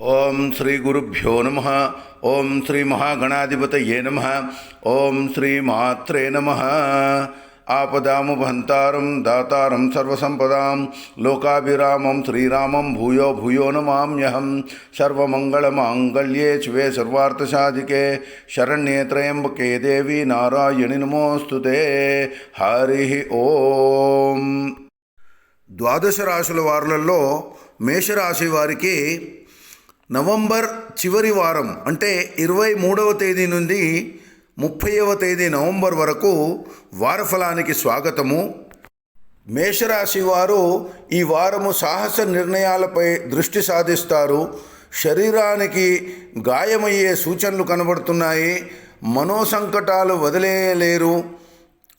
ఓం శ్రీ గురుభ్యో నమ. ఓం శ్రీ మహాగణాధిపతయే నమ. ఓం శ్రీ మాత్రే నమ. ఆపదాముభంతారం దాతారం సర్వసంపదాం. లోకాభిరామం శ్రీరామం భూయో భూయో నమామ్యహం. సర్వమంగళమాంగళ్యే శివే సర్వార్థసాధికే. శరణ్యేత్రయంబకే దేవి నారాయణి నమోస్తు హరి ఓం. ద్వాదశ రాశుల వారులలో మేషరాశి వారికి నవంబర్ చివరి వారం అంటే ఇరవై మూడవ తేదీ నుండి ముప్పైవ తేదీ నవంబర్ వరకు వారఫలానికి స్వాగతము. మేషరాశి వారు ఈ వారము సాహస నిర్ణయాలపై దృష్టి సాధిస్తారు. శరీరానికి గాయమయ్యే సూచనలు కనబడుతున్నాయి. మనోసంకటాలు వదిలేయలేరు.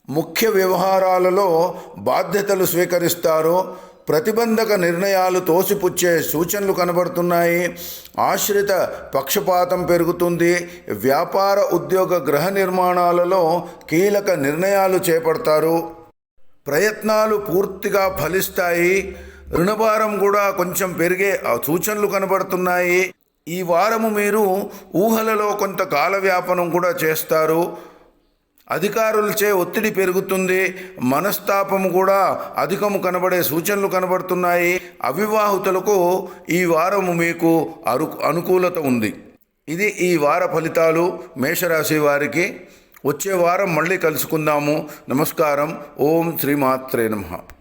ముఖ్య వ్యవహారాలలో బాధ్యతలు స్వీకరిస్తారు. ప్రతిబంధక నిర్ణయాలు తోసిపుచ్చే సూచనలు కనబడుతున్నాయి. ఆశ్రిత పక్షపాతం పెరుగుతుంది. వ్యాపార ఉద్యోగ గృహ నిర్మాణాలలో కీలక నిర్ణయాలు చేపడతారు. ప్రయత్నాలు పూర్తిగా ఫలిస్తాయి. రుణభారం కూడా కొంచెం పెరిగే సూచనలు కనబడుతున్నాయి. ఈ వారము మీరు ఊహలలో కొంత కాల వ్యాపనం కూడా చేస్తారు. అధికారులచే ఒత్తిడి పెరుగుతుంది మనస్తాపము కూడా అధికము కనబడే సూచనలు కనబడుతున్నాయి. అవివాహితులకు ఈ వారము మీకు అరు అనుకూలత ఉంది. ఇది ఈ వార ఫలితాలు మేషరాశి వారికి. వచ్చే వారం మళ్ళీ కలుసుకుందాము. నమస్కారం. ఓం శ్రీమాత్రే నమః.